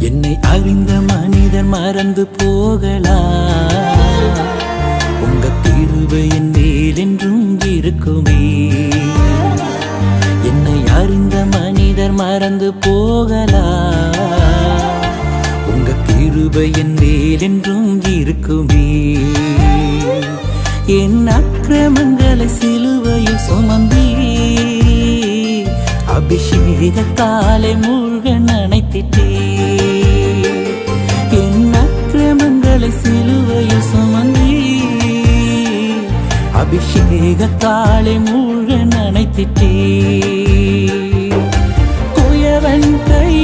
என்னை அறிந்த மனிதர் மறந்து போகலாம் உங்க தீர்வு என் மேல் என்றும் இருக்குமே. என்னை அறிந்த மனிதர் மறந்து போகலாம் உங்க தீர்வு என் மேல் என்றும் இருக்குமே. என் அக்கிரமங்கள் அபிஷேகத்தாலே மூழ்க நினைத்திட்டே என் அக்கிரமங்களை சிலுவையில் சுமந்தீ. அபிஷேகத்தாலே மூழ்க நினைத்திட்டே குயவன் கை